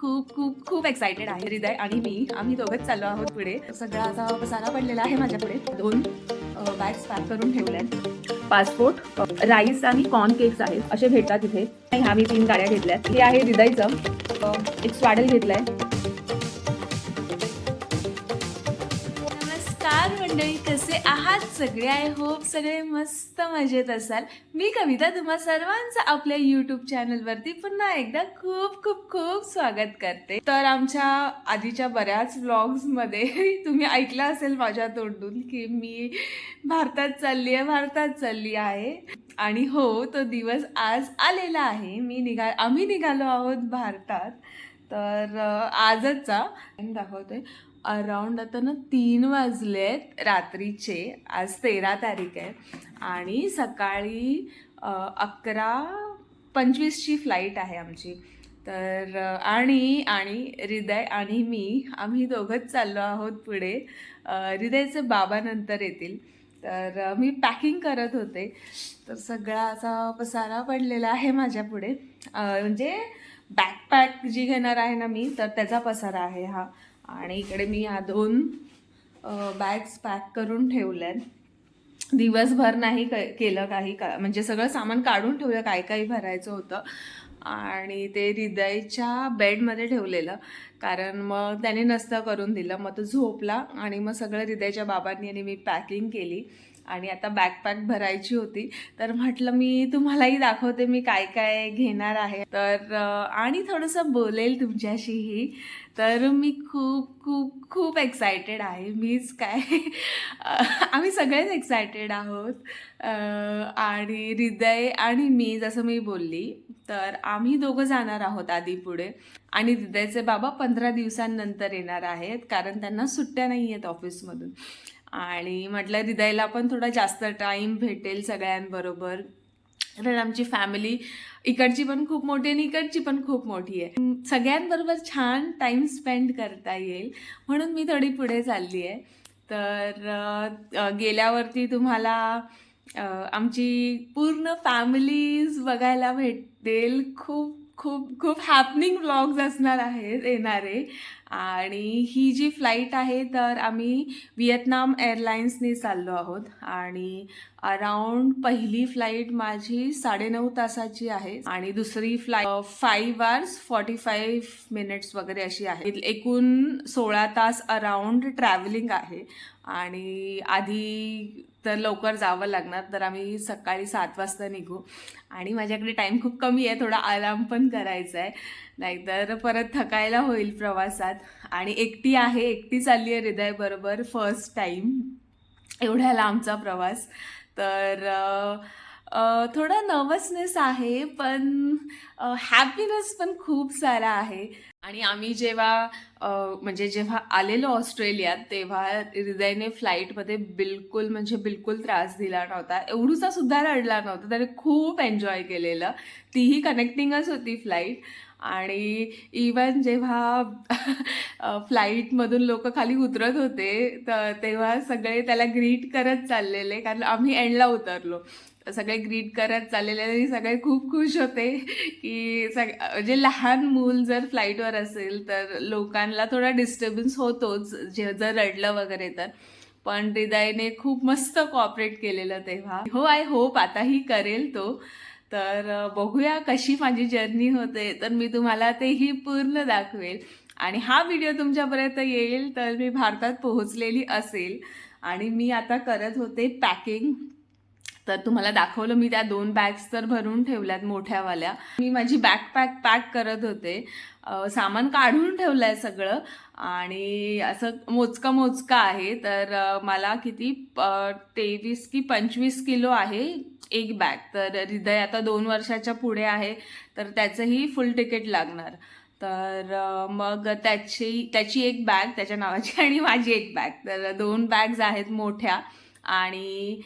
खूप खूप खूप एक्सायटेड आहे हृदय आणि मी. आम्ही दोघंच चाललो आहोत पुढे. सगळा असा पसारा पडलेला आहे माझ्याकडे दोन बॅग्स पॅक करून ठेवल्या पासपोर्ट राईस आणि कॉर्न केक्स आहेत. असे भेटतात इथे. आणि ह्या मी तीन गाड्या घेतल्यात हे आहे हृदयचं. एक स्वाडल घेतलंय. नमस्कार मंडळी कसे आहात? सगळे आय होप सगळे मस्त मजेत असाल. मी कविता तुम्हा सर्वांचं आपल्या यूट्यूब चॅनलवरती पुन्हा एकदा खूप खूप खूप स्वागत करते. तर आमच्या आधीच्या बऱ्याच व्लॉग्समध्ये तुम्ही ऐकलं असेल माझ्या तोंडून की मी भारतात चालली आहे भारतात चालली आहे. आणि हो तो दिवस आज आलेला आहे. मी निघा आम्ही निघालो आहोत भारतात. तर आजचा दाखवते अराऊंड आता ना तीन वाजले आहेत रात्रीचे आज तेरा तारीख आहे. आणि सकाळी अकरा पंचवीसची फ्लाईट आहे आमची. तर आणि आणि हृदय आणि मी आम्ही दोघंच चाललो आहोत पुढे. हृदयचे बाबा नंतर येतील. तर मी पॅकिंग करत होते. तर सगळा असा पसारा पडलेला आहे माझ्या पुढे. म्हणजे बॅकपॅक जी घेणार आहे ना मी तर त्याचा पसारा आहे हा. आणि इकडे मी या दोन बॅग्स पॅक करून ठेवल्यात. दिवसभर नाही क केलं काही का म्हणजे सगळं सामान काढून ठेवलं काय काही भरायचं होतं. आणि ते हृदयच्या बेडमध्ये ठेवलेलं कारण मग त्याने नसतं करून दिलं. मग तो झोपला आणि मग सगळं हृदयच्या बाबांनी आणि मी पॅकिंग केली. आणि आता बॅकपॅक भरायची होती. तर म्हटलं मी तुम्हालाही दाखवते मी काय काय घेणार आहे. तर आणि थोडंसं बोलेल तुमच्याशीही. तर मी खूप खूप खूप एक्सायटेड आहे. मीच काय आम्ही सगळेच एक्सायटेड आहोत. आणि हृदय आणि मी जसं मी बोलली तर आम्ही दोघं जाणार आहोत आधी पुढे. आणि हृदयचे बाबा पंधरा दिवसांनंतर येणार आहेत कारण त्यांना सुट्ट्या नाही आहेत ऑफिसमधून आणि म्हटलं हृदयला पण थोडा जास्त टाईम भेटेल सगळ्यांबरोबर. कारण आमची फॅमिली इकडची पण खूप मोठी आणि इकडची पण खूप मोठी आहे. सगळ्यांबरोबर छान टाईम स्पेंड करता येईल. म्हणून मी थोडी पुढे चालली आहे. तर गेल्यावरती तुम्हाला आमची पूर्ण फॅमिलीज बघायला भेटेल. खूप खूप खूप हॅपनिंग व्लॉग्स असणार आहेत येणारे. आणि ही जी फ्लाईट आहे तर आम्ही व्हिएतनाम एअरलाईन्सने चाललो आहोत. आणि अराउंड पहिली फ्लाईट माझी साडेनऊ तासाची आहे. आणि दुसरी flight five hours forty five minutes वगैरे अशी आहे. एकूण सोळा तास अराउंड ट्रॅव्हलिंग आहे. आणि आधी तर लवकर जावं लागणार. तर आम्ही सकाळी सात वाजता निघू. आणि माझ्याकडे टाईम खूप कमी आहे. थोडा आराम पण करायचा आहे नाहीतर परत थकायला होईल प्रवासात. आणि एकटी आहे. एकटी चालली आहे हृदयबरोबर फर्स्ट टाईम एवढ्या लांबचा प्रवास. तर थोडा नर्वसनेस आहे पण हॅपीनेस पण खूप सारा आहे. आणि आम्ही जेव्हा म्हणजे जेव्हा आलेलो ऑस्ट्रेलियात तेव्हा हृदयने फ्लाईटमध्ये बिलकुल म्हणजे बिलकुल त्रास दिला नव्हता. एवढूसा सुद्धा रडला नव्हता त्याने खूप एन्जॉय केलेलं. तीही कनेक्टिंगच होती फ्लाईट आणि इवन जेव्हा फ्लाईटमधून लोक खाली उतरत होते तर तेव्हा सगळे त्याला ग्रीट करत चाललेले कारण आम्ही एंडला उतरलो. सगळे ग्रीट करत चाललेले आणि सगळे खूप खुश होते की सग म्हणजे लहान मूल जर फ्लाईटवर असेल तर लोकांना थोडा डिस्टर्बन्स होतोच जे जर रडलं वगैरे तर. पण हृदयने खूप मस्त कॉपरेट केलेलं तेव्हा. हो आय होप आताही करेल तो. तर बघूया कशी माझी जर्नी होते तर मी तुम्हाला तेही पूर्ण दाखवेल. आणि हा व्हिडिओ तुमच्यापर्यंत येईल तर मी भारतात पोहोचलेली असेल. आणि मी आता करत होते पॅकिंग तर तुम्हाला दाखवलं मी त्या दोन बॅग्स तर भरून ठेवल्यात मोठ्यावाल्या. मी माझी बॅकपॅक पॅक करत होते. सामान काढून ठेवलं आहे सगळं आणि असं मोजका मोजका आहे. तर मला किती प- तेवीस की पंचवीस किलो आहे एक बॅग तर हृदय आता दोन वर्षाच्या पुढे आहे तर त्याचंही फुल तिकीट लागणार. तर मग त्याची त्याची एक बॅग त्याच्या नावाची आणि माझी एक बॅग तर दोन बॅग्स आहेत मोठ्या आणि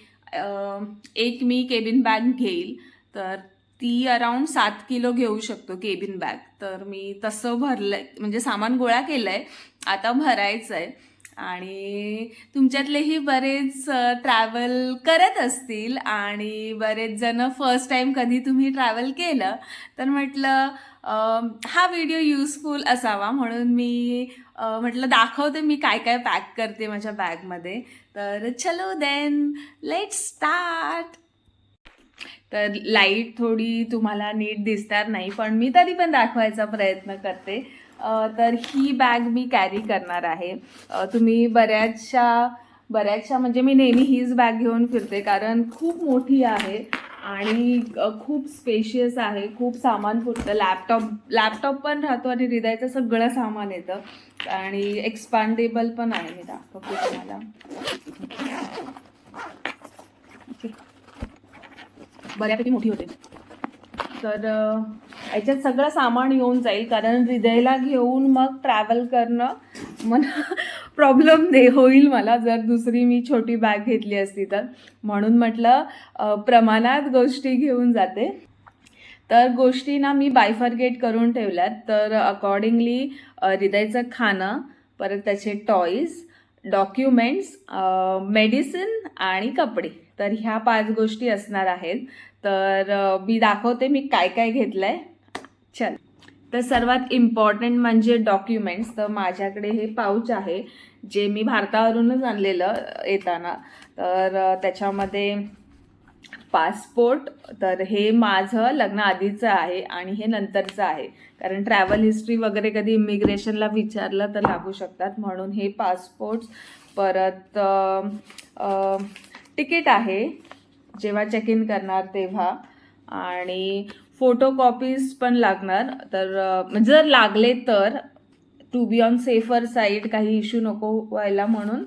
एक मी केबिन बॅग घेईल तर ती अराऊंड सात किलो घेऊ शकतो केबिन बॅग. तर मी तसं भरलं म्हणजे सामान गोळा केलं आहे आता भरायचं आहे आणि तुमच्यातलेही बरेच ट्रॅव्हल करत असतील आणि बरेच जण फर्स्ट टाईम कधी तुम्ही ट्रॅव्हल केलं तर म्हटलं हा व्हिडिओ युजफुल असावा म्हणून मी म्हटलं दाखवते मी काय काय पॅक करते माझ्या बॅगमध्ये तर चलो देन लेट स्टार्ट तर लाइट थोडी तुम्हाला नीट दिसणार नाही पण मी तरी पण दाखवायचा प्रयत्न करते. तर ही बॅग मी कॅरी करणार आहे. तुम्ही बऱ्याचशा बऱ्याचशा म्हणजे मी नेहमी हीच बॅग घेऊन फिरते कारण खूप मोठी आहे. आणि खूप स्पेशियस आहे खूप सामान पुरतं लॅपटॉप लॅपटॉप पण राहतो आणि हृदयाचं सगळं सामान येतं. आणि एक्सपांडेबल पण आहे मी दाखवते तुम्हाला. बऱ्यापैकी मोठी होते. तर याच्यात सगळं सामान येऊन जाईल. कारण हृदयला घेऊन मग ट्रॅव्हल करणं मला प्रॉब्लेम दे होईल मला. जर दुसरी मी छोटी बॅग घेतली असती तर. म्हणून म्हटलं प्रमाणात गोष्टी घेऊन जाते. तर गोष्टी ना मी बायफर्गेट करून ठेवल्यात. तर अकॉर्डिंगली हृदयचं खाणं परत त्याचे टॉईज डॉक्युमेंट्स मेडिसिन आणि कपडे. तर ह्या पाच गोष्टी असणार आहेत. तर मी दाखवते मी काय काय घेतलं आहे चल. तर सर्वात इम्पॉर्टंट म्हणजे डॉक्युमेंट्स तर माझ्याकडे हे पाऊच आहे जे मी भारतावरूनच आणलेलं येताना. तर त्याच्यामध्ये पासपोर्ट तर हे माझं लग्न आधीचं आहे आणि हे नंतरचं आहे. कारण ट्रॅव्हल हिस्ट्री वगैरे कधी इमिग्रेशनला विचारलं तर लागू शकतात. म्हणून हे पासपोर्ट्स परत तिकीट आहे. जेव्हा चेक इन करणार तेव्हा. आणि फोटो कॉपीज पण लागणार. तर जर लागले तर to be on safer side काही इश्यू नको व्हायला म्हणून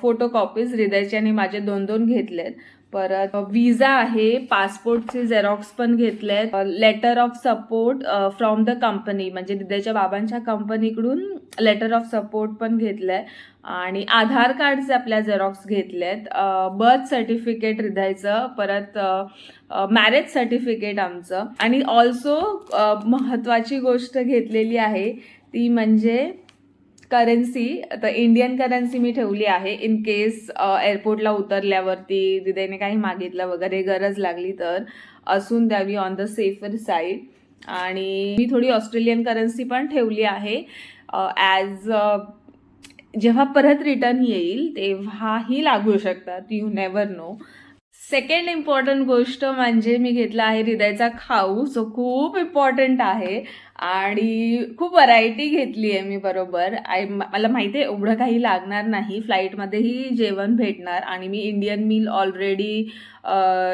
फोटो कॉपीज हृदयचे आणि माझे दोन दोन घेतलेत. परत विजा आहे पासपोर्टचे झेरॉक्स पण घेतलेत letter of support from the company म्हणजे दिद्याच्या बाबांच्या कंपनीकडून लेटर ऑफ सपोर्ट पण घेतलंय. आणि आधार कार्डचे आपल्या झेरॉक्स घेतलेत. बर्थ सर्टिफिकेट हृदयाचं परत मॅरेज सर्टिफिकेट आमचं. आणि ऑल्सो महत्त्वाची गोष्ट घेतलेली आहे ती म्हणजे करन्सी तर इंडियन करन्सी मी ठेवली आहे. इन केस एअरपोर्टला उतरल्यावरती तिथे काही मागितलं वगैरे गरज लागली तर असून द्यावी ऑन द सेफर साईड आणि मी थोडी ऑस्ट्रेलियन करन्सी पण ठेवली आहे. ॲज जेव्हा परत रिटर्न येईल तेव्हाही लागू शकतात. You never know second important गोष्ट म्हणजे मी घेतला आहे हृदयचा खाऊ. जो खूप इम्पॉर्टंट आहे. आणि खूप व्हरायटी घेतली आहे मी बरोबर. आय मला माहिती आहे एवढं काही लागणार नाही. फ्लाईटमध्येही जेवण भेटणार. आणि मी इंडियन मील ऑलरेडी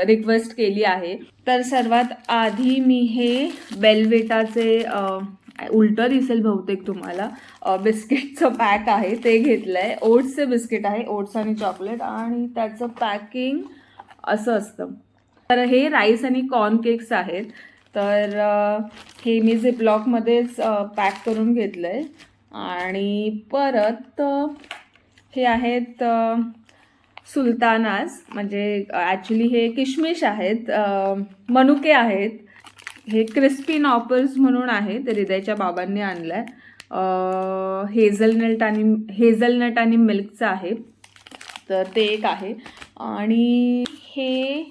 रिक्वेस्ट केली आहे. तर सर्वात आधी मी हे बेलवेटाचे उलटं दिसेल बहुतेक तुम्हाला. बिस्किटचं पॅक आहे. ते घेतलं आहे ओट्सचे बिस्किट आहे. ओट्स आणि चॉकलेट आणि त्याचं पॅकिंग असं असतं. तर हे राईस आणि कॉर्न केक्स आहेत. तर हे मी झिपलॉकमध्येच पॅक करून घेतलं आहे आणि परत हे आहेत सुलतानाज. म्हणजे ॲक्च्युली हे किशमिश आहेत. मनुके आहेत. हे क्रिस्पी नॉपर्स म्हणून आहे. ते हृदयच्या बाबांनी आणलं आहे हेझलनट आणि हेझलनट आणि मिल्कचं आहे. तर ते एक आहे. आणि हे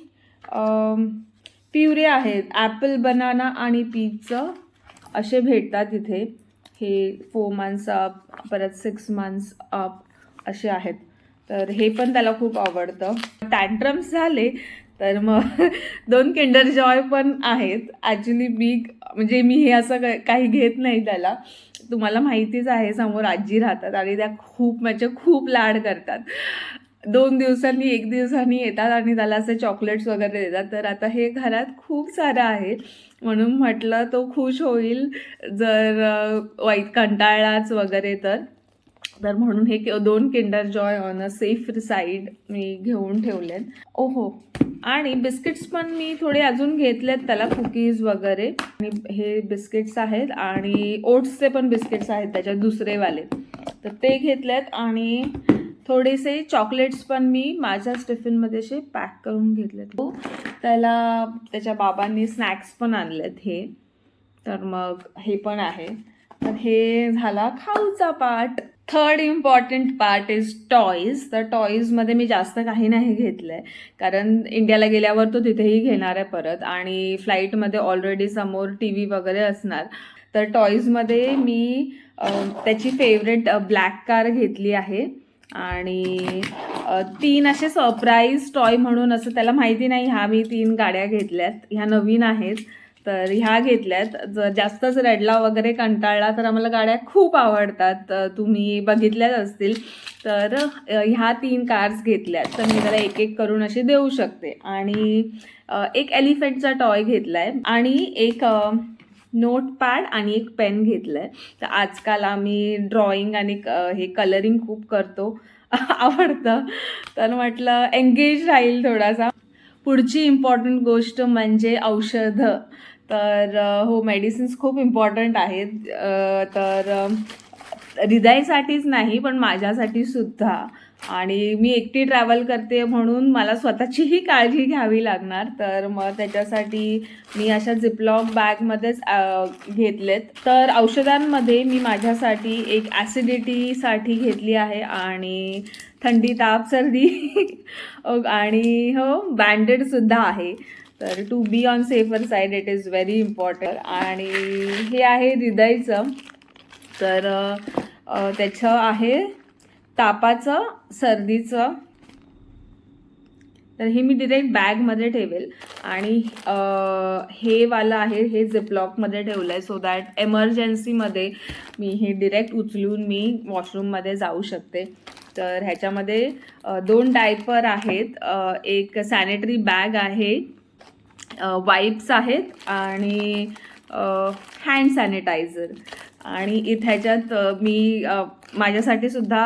प्युरे आहेत. ॲपल बनाना आणि पीचचं असे भेटतात इथे. हे फोर मंथ्स अप परत सिक्स मंथ्स अप असे आहेत. तर हे पण त्याला खूप आवडतं. टँट्रम्स झाले तर मग दोन किंडर जॉय पण आहेत. ॲक्च्युली मी म्हणजे मी हे असं काही घेत नाही त्याला. तुम्हाला माहितीच आहे समोर आजी राहतात आणि त्या खूप म्हणजे खूप लाड करतात. दोन दिवसांनी एक दिवसांनी येतात आणि त्याला असे चॉकलेट्स वगैरे देतात. तर आता हे घरात खूप सारं आहे. म्हणून म्हटलं तो खुश होईल जर वाईट कंटाळलाच वगैरे तर. तर म्हणून हे कि- दोन kinder joy on a safe side मी घेऊन ठेवले ओहो. आणि बिस्किट्स पण मी थोडे अजून घेतलेत त्याला कुकीज वगैरे. आणि हे बिस्किट्स आहेत आणि ओट्सचे पण बिस्किट्स आहेत त्याच्यात दुसरेवाले. तर ते घेतलेत आणि थोडेसे चॉकलेट्स पण मी माझ्याच टिफिनमध्ये असे पॅक करून घेतले त्याला त्याच्या बाबांनी स्नॅक्स पण आणलेत हे. तर मग हे पण आहे. तर हे झाला खाऊचा part third important part is toys तर टॉईजमध्ये मी जास्त काही नाही घेतलं आहे कारण इंडियाला गेल्यावर तो तिथेही घेणार आहे परत. आणि फ्लाईटमध्ये ऑलरेडी समोर टी व्ही वगैरे असणार. तर टॉईजमध्ये मी त्याची फेवरेट ब्लॅक कार घेतली आहे. आणि तीन असे सरप्राईज टॉय म्हणून असं त्याला माहिती नाही. ह्या मी तीन गाड्या घेतल्यात. ह्या नवीन आहेत. तर ह्या घेतल्यात. जर जास्तच रेडला वगैरे कंटाळला तर आम्हाला गाड्या खूप आवडतात. तुम्ही बघितल्याच असतील. तर ह्या तीन कार्स घेतल्यात. तर मी त्याला एक एक करून अशी देऊ शकते. आणि एक एलिफंटचा टॉय घेतला आहे आणि एक नोट पॅड आणि एक पेन घेतलं आहे तर आजकाल आम्ही ड्रॉइंग आणि हे कलरिंग खूप करतो. आवडतं. तर म्हटलं एंगेज राहील थोडासा. पुढची इम्पॉर्टंट गोष्ट म्हणजे औषधं. तर हो मेडिसिन्स खूप इम्पॉर्टंट आहेत. तर हृदयासाठीच नाही पण माझ्यासाठी सुद्धा. आणि मी एकटी ट्रॅव्हल करते म्हणून मला स्वतःचीही काळजी घ्यावी लागणार. तर मग त्याच्यासाठी मी अशा झिपलॉक बॅगमध्येच घेतलेत. तर औषधांमध्ये मी माझ्यासाठी एक ॲसिडिटीसाठी घेतली आहे आणि थंडी ताप सर्दी आणि हो बँडेडसुद्धा आहे. तर to be on safer side it is very important आणि हे आहे हृदयचं. तर त्याचं आहे तापाचं सर्दीचं. तर हे मी डिरेक्ट बॅगमध्ये ठेवेल. आणि हे वाला आहे हे झिपलॉकमध्ये ठेवलं आहे सो दॅट एमर्जन्सीमध्ये मी हे डिरेक्ट उचलून मी वॉशरूममध्ये जाऊ शकते. तर ह्याच्यामध्ये दोन डायपर आहेत. एक सॅनिटरी बॅग आहे. वाईप्स आहेत. आणि हँड सॅनिटायझर आणि इथं ह्याच्यात मी माझ्यासाठी सुद्धा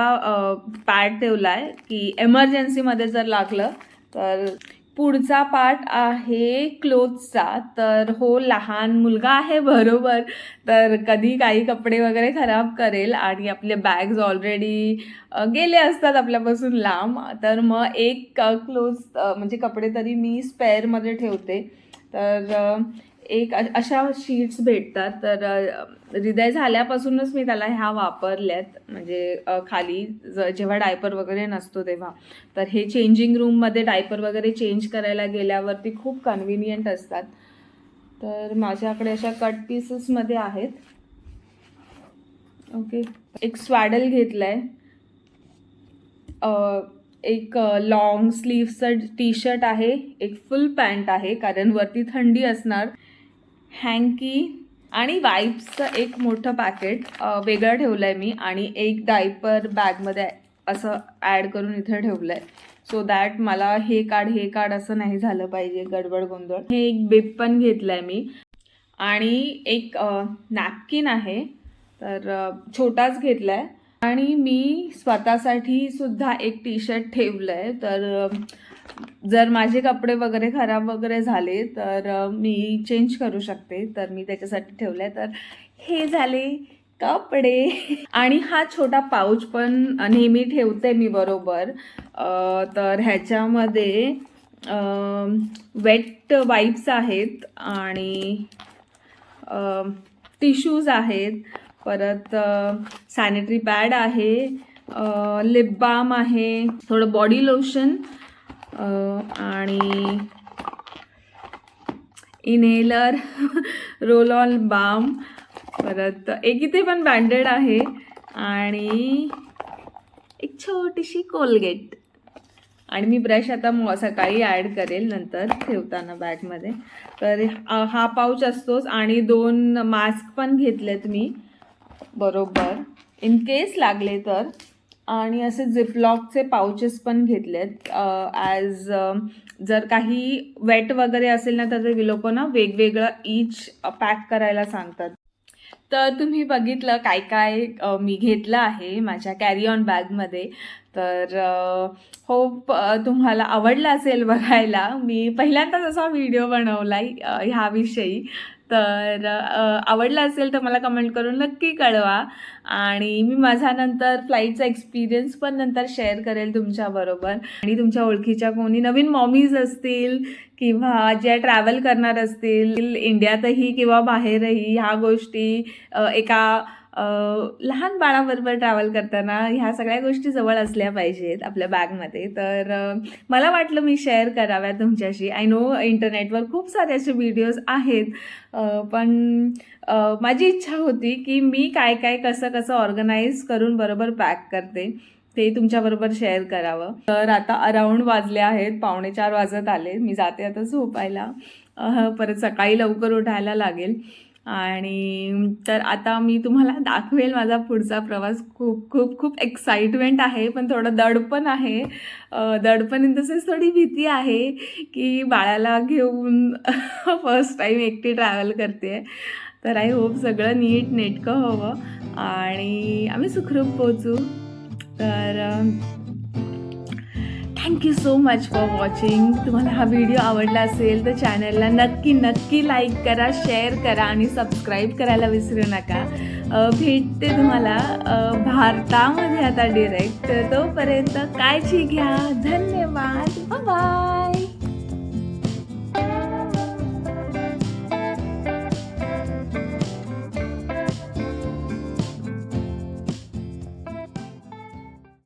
पॅड ठेवला आहे की एमर्जन्सीमध्ये जर लागलं तर पुढचा पार्ट आहे क्लोथचा तर हो लहान मुलगा आहे बरोबर. तर कधी काही कपडे वगैरे खराब करेल आणि आपले बॅग्स ऑलरेडी गेले असतात आपल्यापासून लांब. तर मग एक क्लोथ म्हणजे कपडे तरी मी स्पेअरमध्ये ठेवते. तर एक अशा शीट्स भेटतात. तर हृदय झाल्यापासूनच मी त्याला ह्या वापरल्यात. म्हणजे खाली ज जेव्हा डायपर वगैरे नसतो तेव्हा. तर हे चेंजिंग रूममध्ये डायपर वगैरे चेंज करायला गेल्यावरती खूप कन्व्हिनियंट असतात. तर माझ्याकडे अशा कट पीसेसमध्ये आहेत. ओके एक स्वॅडल घेतला आहे एक लॉंग स्लीव्हचं टी शर्ट आहे. एक फुल पॅन्ट आहे. कारण वरती थंडी असणार. हँकी आणि वाईप्सचं एक मोठं पॅकेट वेगळं ठेवलं आहे मी आणि एक डायपर बॅगमध्ये असं ॲड करून इथे ठेवलं आहे सो दॅट मला हे काढ हे काढ असं नाही झालं पाहिजे गडबड गोंधळ. हे एक बिप पण घेतलं आहे मी. आणि एक नॅपकिन आहे. तर छोटाच घेतला आहे आणि मी स्वतःसाठी सुद्धा एक टी शर्ट ठेवलं आहे तर जर माझे कपडे वगैरे खराब वगैरे झाले तर मी चेंज करू शकते. तर मी त्याच्यासाठी ठेवलं आहे तर हे झाले कपडे. आणि हा छोटा पाऊच पण नेहमी ठेवते मी बरोबर. तर ह्याच्यामध्ये वेट वाईप्स आहेत आणि टिश्यूज आहेत. परत सॅनिटरी पॅड आहे लिप बाम आहे थोडं बॉडी लोशन आणि इनहेलर रोल ऑन बाम परत एक इथे पण बँडेड आहे आणि एक छोटीशी कोलगेट आणि मी ब्रश आता मग सकाळी ॲड करेल नंतर ठेवताना बॅगमध्ये तर हा पाऊच असतोच आणि दोन मास्क पण घेतलेत मी. बरोबर. इन केस लागले तर. आणि असे झिपलॉकचे पाउचेस पण घेतलेत. ॲज जर काही वेट वगैरे असेल ना तर ते लोक ना वेगवेगळं ईच पॅक करायला सांगतात. तर तुम्ही बघितलं काय काय मी घेतलं आहे माझ्या कॅरी ऑन बॅगमध्ये तर होप तुम्हाला आवडला असेल बघायला. मी पहिल्यांदाच असा व्हिडिओ बनवला आहे ह्याविषयी. तर आवडलं आवडला असेल तर मला कमेंट करून नक्की कळवा. आणि मी माझा नंतर फ्लाईटचा एक्सपिरियन्स पण नंतर शेअर करेल तुमच्याबरोबर आणि तुमच्या ओळखीच्या कोणी नवीन मॉमीज असतील किंवा ज्या ट्रॅव्हल करणार असतील इंडियातही किंवा बाहेरही ह्या गोष्टी एका लहान बाळाबरोबर ट्रॅव्हल करताना ह्या सगळ्या गोष्टी जवळ असल्या पाहिजेत आपल्या बॅगमध्ये तर मला वाटलं मी शेअर कराव्या तुमच्याशी. आय नो इंटरनेटवर खूप सारे असे व्हिडिओज आहेत. पण माझी इच्छा होती की मी काय काय कसं कसं ऑर्गनाईज करून बरोबर पॅक करते ते तुमच्याबरोबर शेअर करावं. तर आता अराऊंड वाजले आहेत पावणे चार वाजत आले. मी जाते आता झोपायला. परत सकाळी लवकर उठायला लागेल. आणि तर आता मी तुम्हाला दाखवेल माझा पुढचा प्रवास. खूप खूप खूप एक्साइटमेंट आहे पण थोडं दडपण आहे. दडपण इन द सेन्स थोडी भीती आहे की बाळाला घेऊन फर्स्ट टाईम एकटी ट्रॅव्हल करते. तर आय होप सगळं नीट नेटकं हवं. आणि आम्ही सुखरूप पोचू तर thank you so much for watching तुम्हाला हा व्हिडिओ आवडला असेल तर चॅनलला नक्की नक्की लाईक करा शेअर करा आणि सबस्क्राईब करायला विसरू नका. भेटते तुम्हाला भारतामध्ये आता डिरेक्ट तोपर्यंत काळजी घ्या. धन्यवाद. बाय